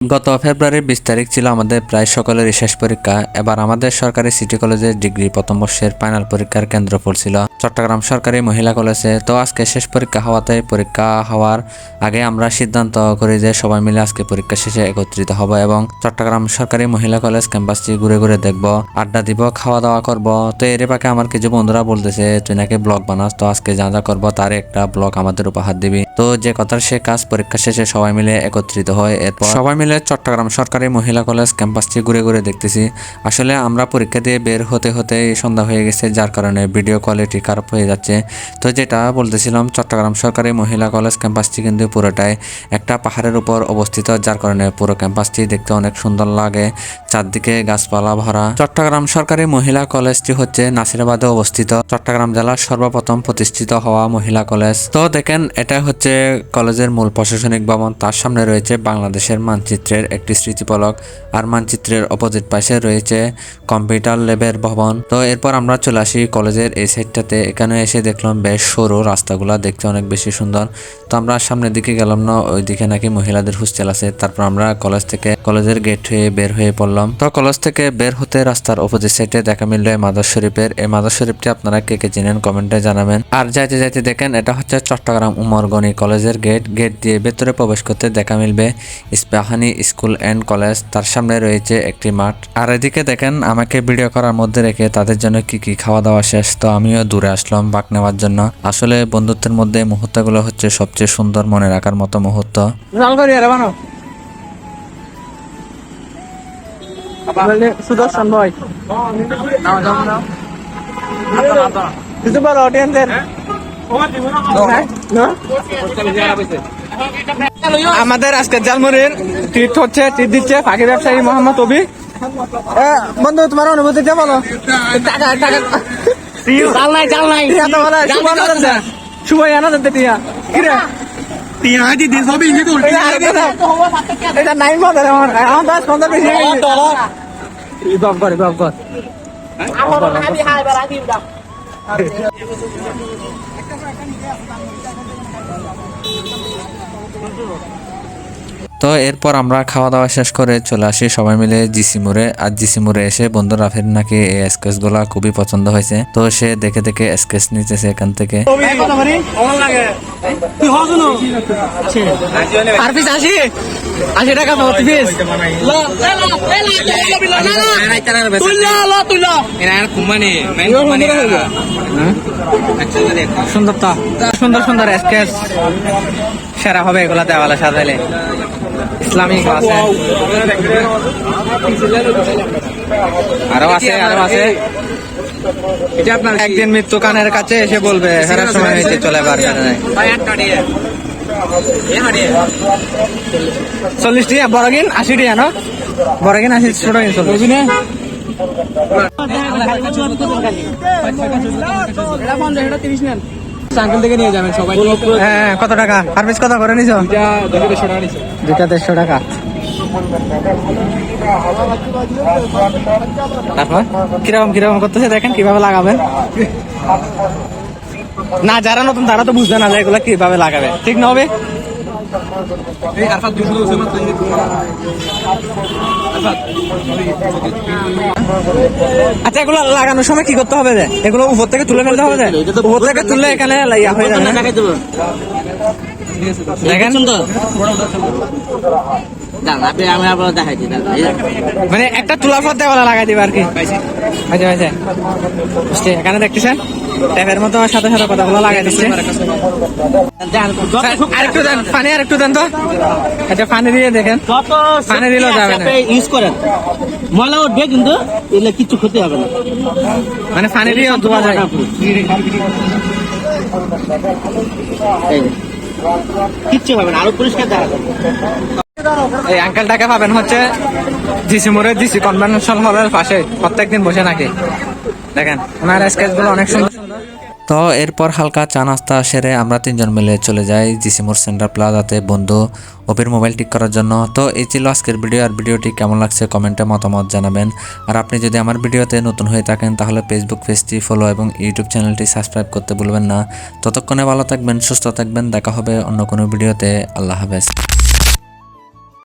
গত ফেব্রুয়ারির বিশ তারিখ ছিল আমাদের প্রায় সকলেরই শেষ পরীক্ষা। এবার আমাদের সরকারি সিটি কলেজের ডিগ্রি প্রথম বর্ষের ফাইনাল পরীক্ষার কেন্দ্র পড়ছিল চট্টগ্রাম সরকারি মহিলা কলেজে তো আজকে শেষ পরীক্ষা হওয়াতে পরীক্ষা হওয়ার আগে আমরা সিদ্ধান্ত করি যে সবাই মিলে আজকে পরীক্ষা শেষে একত্রিত হব এবং চট্টগ্রাম সরকারি মহিলা কলেজ ক্যাম্পাসটি ঘুরে ঘুরে দেখব, আড্ডা দিব খাওয়া দাওয়া করব। তো এর পাকে আমার কিছু বন্ধুরা বলতেছে, তুই নাকি ব্লগ বানাস, তো আজকে যা যা করব তার একটা ব্লগ আমাদের উপহার দিবি। তো যে কথার সে কাজ পরীক্ষা শেষে সবাই মিলে একত্রিত হয় এরপর সবাই মিলে চট্টগ্রাম সরকারি মহিলা কলেজ ক্যাম্পাসটি ঘুরে ঘুরে দেখতেছি। আসলে আমরা পরীক্ষা দিয়ে বের হতে হতে সন্ধ্যা হয়ে গেছে, যার কারণে ভিডিও কোয়ালিটি খারাপ হয়ে যাচ্ছে। তো যেটা বলতেছিলাম, চট্টগ্রাম সরকারি মহিলা কলেজ ক্যাম্পাসটি কিন্তু পুরোটাই একটা পাহাড়ের উপর অবস্থিত, যার কারণে পুরো ক্যাম্পাসটি দেখতে অনেক সুন্দর লাগে। চারদিকে গাছপালা ভরা। চট্টগ্রাম সরকারি মহিলা কলেজটি হচ্ছে নাসিরাবাদে অবস্থিত। চট্টগ্রাম জেলার সর্বপ্রথম প্রতিষ্ঠিত হওয়া মহিলা কলেজ। তো দেখেন, এটা হচ্ছে কলেজের মূল প্রশাসনিক ভবন, তার সামনে রয়েছে বাংলাদেশের মানচিত্রের একটি স্মৃতিপলক আর মানচিত্রের অপোজিট পাশে রয়েছে কম্পিউটার ল্যাবের ভবন। তো এরপর আমরা চলে আসি কলেজের এই সাইডটাতে এখানে এসে দেখলাম বেশ সরু রাস্তাগুলো, দেখতে অনেক বেশি সুন্দর। তো আমরা সামনের দিকে গেলাম না ওই দিকে নাকি মহিলাদের হোস্টেল আছে। তারপর আমরা কলেজ থেকে, কলেজের গেট হয়ে বের হয়ে পড়লাম। তো কলেজ থেকে বের হতে রাস্তার অপোজিট সাইডে দেখা মিলল এই মাদার শরীফের। এই মাদার শরীফটি আপনারা কে কে চিনেন কমেন্টে জানাবেন। আর যাইতে যাইতে দেখেন, এটা হচ্ছে চট্টগ্রাম উমরগনি কলেজের গেট। গেট দিয়ে ভেতরে প্রবেশ করতে দেখা মিলবে ইস্পাহানি স্কুল অ্যান্ড কলেজ তার সামনে রয়েছে একটি মাঠ। আর এদিকে দেখেন আমাকে ভিডিও করার মধ্যে রেখে তাদের জন্য কি কি খাওয়া দাওয়া শেষ তো আমিও দূরে আসলাম বাক নেওয়ার জন্য। আসলে বন্ধুত্বের মধ্যে মুহূর্তগুলো হচ্ছে সবচেয়ে সুন্দর মনে রাখার মতো মুহূর্ত। সুদর্শন ভাই। কিছু বলো অডিয়েন্সের আমাদের আজকে জালমুড়ির ট্রিট হচ্ছে ট্রিট দিচ্ছে পাখি ব্যবসায়ী মোহাম্মদ অবি। বন্ধু তোমার অনুভূতিটা বলো? টাকা টাকা। চাল নাই চাল নাই। টিয়া তো বলে শুভ টিয়া। কিরে টিয়া এটা নাই আমার। বেশি কর তো এরপর আমরা খাওয়া দাওয়া শেষ করে চলে আসি সবাই মিলে জিসি মোড়ে। আর জিসি মোড়ে এসে বন্ধু রাফের নাকি এই স্কেচগুলা খুবই পছন্দ হয়েছে। তো সে দেখে দেখে স্কেচ নিতেছে এখান থেকে। আর পিস আশি? আশি টাকা প্রতি পিস সুন্দর তো। সুন্দর সুন্দর স্কেচ সেরা হবে এগুলা দেওয়ালে সাজাইলে। ইসলামিক আছে। আরও আছে আরও আছে। একদিন মৃত্যু কানের কাছে এসে বলবে ফেরার সময় হয়েছে চলে বার চল্লিশ টাকা বড়গিন আশি টাকা ন? বড়গিন আশি ছোট কিন চল্লিশ। হ্যাঁ কত টাকা? সার্ভিস কত করে নিছো? দুটা দেড়শো টাকা। তারপর? কীরকম কীরকম করতেছে দেখেন কীভাবে লাগাবেন? না যারা নতুন তারা তো বুঝবে না যে এগুলা কীভাবে লাগাবে। ঠিক না হবে আচ্ছা এগুলো লাগানোর সময় কি করতে হবে এগুলো উপর থেকে তুলে ফেলতে হবে উপর থেকে তুললে এখানে ইয়া হয়ে যাবে দেখেন। মানে একটা তুলার পর দেওয়ালা লাগাই দিবে আর কি? আচ্ছা আচ্ছা বুঝছি এখানে দেখতেছেন? ট্যাপের মতো সাথে সাথে কথাগুলো লাগাই দিচ্ছে। আরেকটু দেন পানি আরেকটু দেন তো। আচ্ছা পানি দিয়ে দেখেন। পানি দিলেও যাবে না। ইউজ করেন। ময়লা উঠবে কিন্তু এগুলো কিছু ক্ষতি হবে না। মানে পানি দিয়ে ধোয়া যায়। কিচ্ছু হবে না আরও পরিষ্কার দেখা যাবে। এই আঙ্কেলটাকে পাবেন হচ্ছে জিসি কনভেনশন হলের পাশে। প্রত্যেকদিন বসে নাকি। দেখেন, ওনার স্কেচগুলো অনেক সুন্দর। তো এরপর হালকা চা নাস্তা সেরে আমরা তিনজন মিলে চলে যাই জিসিমোর সেন্টার প্লাজাতে। বন্ধু ওপের মোবাইল ঠিক করার জন্য। তো এই ছিল আজকের ভিডিও। আর ভিডিওটি কেমন লাগছে কমেন্টে মতামত জানাবেন। আর আপনি যদি আমার ভিডিওতে নতুন হয়ে থাকেন, তাহলে ফেসবুক পেজটি ফলো এবং ইউটিউব চ্যানেলটি সাবস্ক্রাইব করতে ভুলবেন না। ততক্ষণে ভালো থাকবেন, সুস্থ থাকবেন। দেখা হবে অন্য কোনো ভিডিওতে। আল্লাহ হাফেজ।